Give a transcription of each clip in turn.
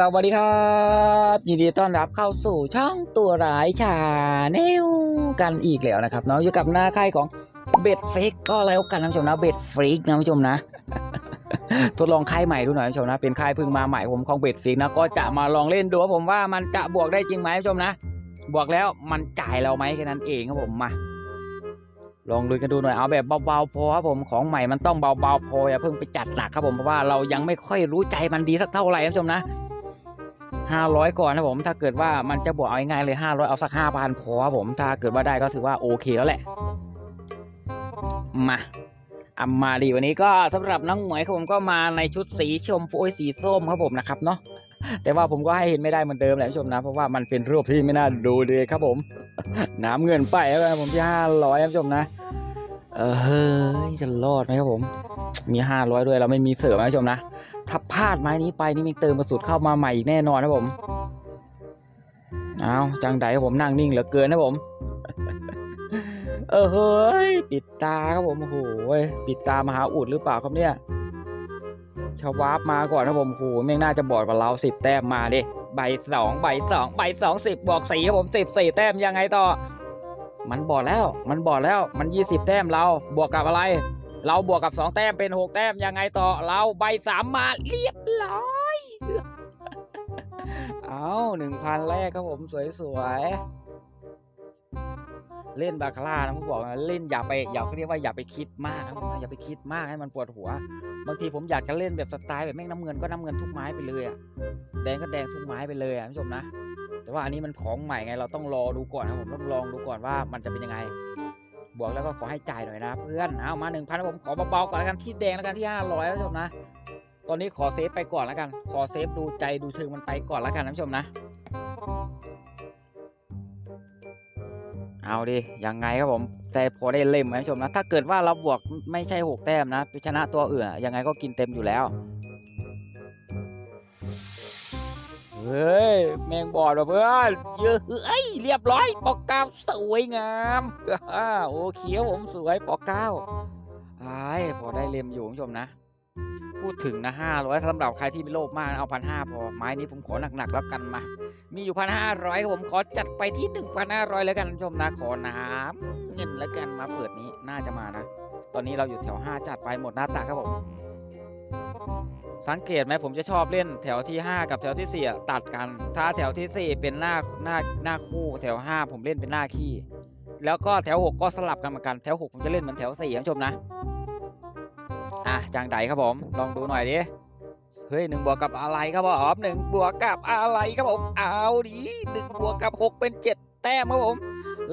สวัสดีครับ ยินดีต้อนรับเข้าสู่ช่องตัวร้ายชาแนลกันอีกแล้วนะครับเนาะอยู่กับหน้าค่ายของเบ็ดเฟกก็แล้วกันนะผู้ชมนะเบ็ดฟรีกนะท่านผู้ชมนะ ทดลองค่ายใหม่ดูหน่อยท่านผู้ชมนะ เป็นค่ายเพิ่งมาใหม่ผมของเบ็ดฟรีกนะก็จะมาลองเล่นดูว่าผมว่ามันจะบวกได้จริงไหมท่านผู้ชมนะ บวกแล้วมันจ่ายเราไหมแค่นั้นเองครับผมมาลองลุยกันดูหน่อยเอาแบบเบาๆพอครับผมของใหม่มันต้องเบาๆพออย่าเพิ่งไปจัดหนักครับผมเพราะว่าเรายังไม่ค่อยรู้ใจมันดีสักเท่าไหร่ท่านผู้ชมนะ ห้าร้อยก่อนนะผม ถ้าเกิดว่ามันจะบวกเอาง่ายเลยห้าร้อยเอาสักห้าพันพอครับผม ถ้าเกิดว่าได้ก็ถือว่าโอเคแล้วแหละ มาอามาดีวันนี้ก็สำหรับน้องหมวยครับผมก็มาในชุดสีชมพูสีส้มครับผมนะครับเนาะแต่ว่าผมก็ให้เห็นไม่ได้เหมือนเดิมแหละผู้ชมนะเพราะว่ามันเป็นรูปที่ไม่น่าดูเลยครับผม น้ำเงินไปแล้วครับผมที่ห้าร้อยครับผู้ชมนะ เออเฮ้ยจะรอดไหมครับผม มีห้าร้อยด้วยเราไม่มีเสริมนะผู้ชมนะถ้าพลาดไม้นี้ไปนี่มีเติมกระสุดเข้ามาใหม่อีกแน่นอนนะผมเอาจังไดครับผมนั่งนิ่งเหลือเกินนะผม เออเฮ้ยปิดตาครับผมโอ้โหปิดตามหาอุดหรือเปล่าครับเนี่ยชาววาร์ปมาก่อนนะผมโอ้โหแม่งน่าจะบอดกว่าเราสิบแต้มมาดิใบสองใบสองใบสองสิบบวกสี่ครับผมสิบสี่แต้มยังไงต่อ มันบอดแล้ว มันบอดแล้ว มันยี่สิบแต้มเรา บวกกับอะไร เราบวกกับสองแต้มเป็นหกแต้ม ยังไงต่อ เราใบสามมาเรียบร้อย เอาหนึ่งพันแรกครับผมสวยๆ เล่นบาคาร่านะผมบอกเล่นอย่าไปอย่าเขาเรียกว่าอย่าไปคิดมากครับผมอย่าไปคิดมากให้มันปวดหัว บางทีผมอยากจะเล่นแบบสไตล์แบบแม่งน้ำเงินก็น้ำเงินทุกไม้ไปเลยอะแดงก็แดงทุกไม้ไปเลยอะผู้ชมนะ แต่ว่าอันนี้มันของใหม่ไงเราต้องรอดูก่อนนะผมต้องลองดูก่อนว่ามันจะเป็นยังไง บวกแล้วก็ขอให้จ่ายหน่อยนะ เพื่อนเอามาหนึ่งพันผมขอเบาๆก่อนแล้วกันที่แดงแล้วกันที่ห้าร้อยแล้วชมนะ ตอนนี้ขอเซฟไปก่อนแล้วกัน ขอเซฟดูใจดูเชิงมันไปก่อนแล้วกันนะผู้ชมนะ เอาดิยังไงครับผมแต่พอได้เล่มนะผู้ชมนะ ถ้าเกิดว่าเราบวกไม่ใช่หกแต้มนะชนะตัวอื่นอยังไงก็กินเต็มอยู่แล้ว เฮ้ย แมงบอดว่ะเพื่อนเยอะเอ้ยเรียบร้อยปอกเก้าสวยงามโอเคครับผมสวยปอกเก้าไอ้พอได้เล่มอยู่คุณผู้ชมนะ พูดถึงนะห้าร้อยสำหรับใครที่ม่โลภมากเอาพันห้าพอไม้นี้ผมขอหนักๆแล้วกันมา มีอยู่พันห้าร้อยผมขอจัดไปที่หนึ่งพันห้าร้อยแล้วกันคุณผู้ชมนะขอน้ำเงินแล้วกันมาเปิดนี้น่าจะมานะ ตอนนี้เราอยู่แถวห้าจัดไปหมดหน้าตาครับผม สังเกตไหมผมจะชอบเล่นแถวที่ 5 กับแถวที่ 4 ตัดกัน ถ้าแถวทีสี่ 4 เป็นหน้าหน้าหน้าคู่แถว 5 ผมเล่นเป็นหน้าขี้ แล้วก็แถว 6 ก็สลับกันเหมือนกันแถว 6 ผมจะเล่นเหมือนแถว4คุณผู้ชมนะ อะจางไดครับผม ลองดูหน่อยดิเฮ้ยหนึ่งบวกกับอะไรครับผมหนึ่งบวกกับอะไรครับผมเอาดิหนึ่งบวกกับ 6 เป็น 7 แต้มครับผม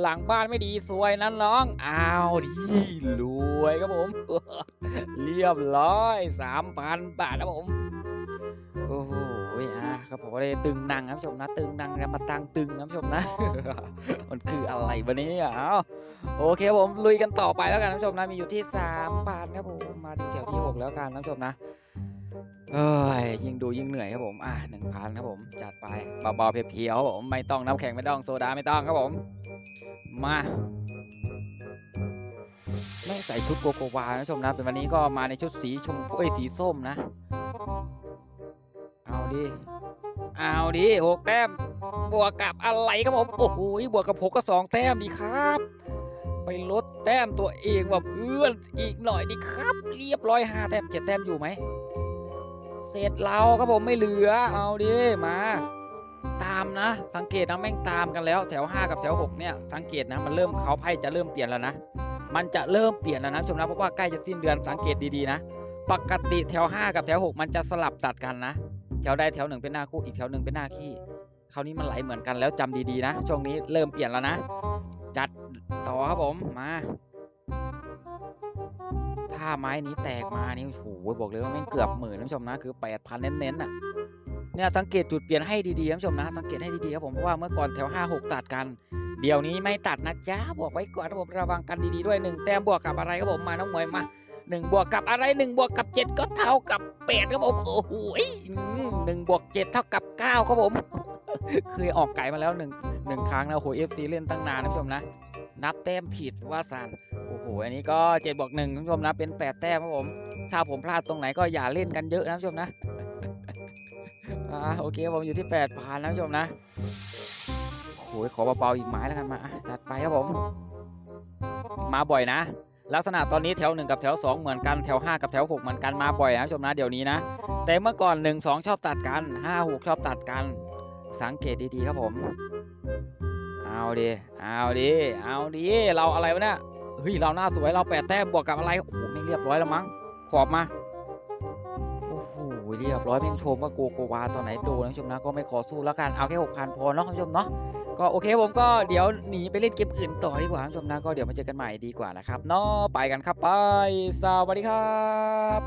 หลังบ้านไม่ดีสวยนะน้องเอาดิรวยครับผม เรียบร้อยสามพันบาทนะผมโอ้โหอะครับผมเลยตึงนังนะผู้ชมนะ ตึงนังนะมาตังตึงนะผู้ชมนะ มันคืออะไรวันนี้อะเอาโอเคครับผมลุยกันต่อไปแล้วกันนะผู้ชมนะมีอยู่ที่สามพันครับผมมาที่แถวที่หกแล้วกันนะผู้ชมนะเอ้ยยิ่งดูยิ่งเหนื่อยครับผม อะหนึ่งพันครับผม จัดไปเบาๆเพียวๆครับผม ไม่ต้องน้ำแข็งไม่ต้องโซดาไม่ต้องครับผม มาไม่ใส่ชุดโกโกวานะผู้ชมนะ เป็นวันนี้ก็มาในชุดสีชมพูเอ้ยสีส้มนะ เอาดิ เอาดิหกแต้ม บวกกับอะไรครับผม โอ้โห บวกกับหกก็สองแต้มดีครับ ไปลดแต้มตัวเองว่าเพื่อนอีกหน่อยดีครับ เรียบร้อยห้าแต้มเจ็ดแต้มอยู่ไหม เสร็จเราครับผมไม่เหลือ เอาดิ มา ตามนะ สังเกตนะแม่งตามกันแล้วแถว 5 กับแถว 6 เนี่ย สังเกตนะมันเริ่มเขาไพ่จะเริ่มเปลี่ยนแล้วนะ มันจะเริ่มเปลี่ยนแล้วนะผู้ชมนะเพราะว่าใกล้จะสิ้นเดือนสังเกตดีๆนะ ปกติแถว 5 กับแถว 6 มันจะสลับตัดกันนะ แถวใดแถวหนึ่งเป็นหน้าคู่อีกแถวหนึ่งเป็นหน้าขี้คราวนี้มันไหลเหมือนกันแล้วจำดีๆนะ ช่วงนี้เริ่มเปลี่ยนแล้วนะ จัดต่อครับผมมาถ้าไม้นี้แตกมานี่โอ้โหบอกเลยว่าแม่งเกือบหมื่นนะผู้ชมนะ คือ 8,000 เน้นๆน่ะ เนี่ยสังเกตจุดเปลี่ยนให้ดีๆนะผู้ชมนะสังเกตให้ดีๆครับผมเพราะว่าเมื่อก่อนแถว 5 6 ตัดกัน เดี๋ยวนี้ไม่ตัดนะจ๊ะบอกไว้ก่อนครับผมระวังกันดีๆด้วยหนึ่งแต้มบวกกับอะไรครับผมมาน้องมวยมาหนึ่งบวกกับอะไรหนึ่งบวกกับเจ็ดก็เท่ากับแปดครับผมโอ้โหหนึ่งบวกเจ็ดเท่ากับเก้าครับผมเคยออกไก่มาแล้วหนึ่งหนึ่งครั้งนะโอ้โหเอฟซีเล่นตั้งนานนะผู้ชมนะ นับแต้มผิดว่าสันโอ้โหอันนี้ก็เจ็ดบวกหนึ่งคุณผู้ชมนะเป็นแปดแต้มครับผมถ้าผมพลาดตรงไหนก็อย่าเล่นกันเยอะนะผู้ชมนะ อ่าโอเคผมอยู่ที่แปดพันนะผู้ชมนะโอ้ยขอเบาๆอีกไม้แล้วกันมาจัดไปครับผม มาบ่อยนะ ลักษณะตอนนี้แถว 1 กับแถว 2 เหมือนกันแถว 5 กับแถว 6 เหมือนกันมาบ่อยนะผู้ชมนะเดี๋ยวนี้นะ แต่เมื่อก่อน 1 2 ชอบตัดกัน 5 6 ชอบตัดกัน สังเกตดีๆครับผม เอาดิเอาดิเอาดิเราอะไรวะเนี่ยเฮ้ยเราหน้าสวยเราแปดแต้มบวกกับอะไรโอ้โหไม่เรียบร้อยแล้วมั้งขอบมา เรียบร้อยเพียงชมว่าโกโกวาตอนไหนโดนนะผู้ชมนะก็ไม่ขอสู้แล้วกันเอาแค่หกพันพอเนาะคุณผู้ชมเนาะก็โอเคผมก็เดี๋ยวหนีไปเล่นเกมอื่นต่อดีกว่าคุณผู้ชมนะก็เดี๋ยวมาเจอกันใหม่ดีกว่านะครับเนาะไปกันครับไปสวัสดีครับ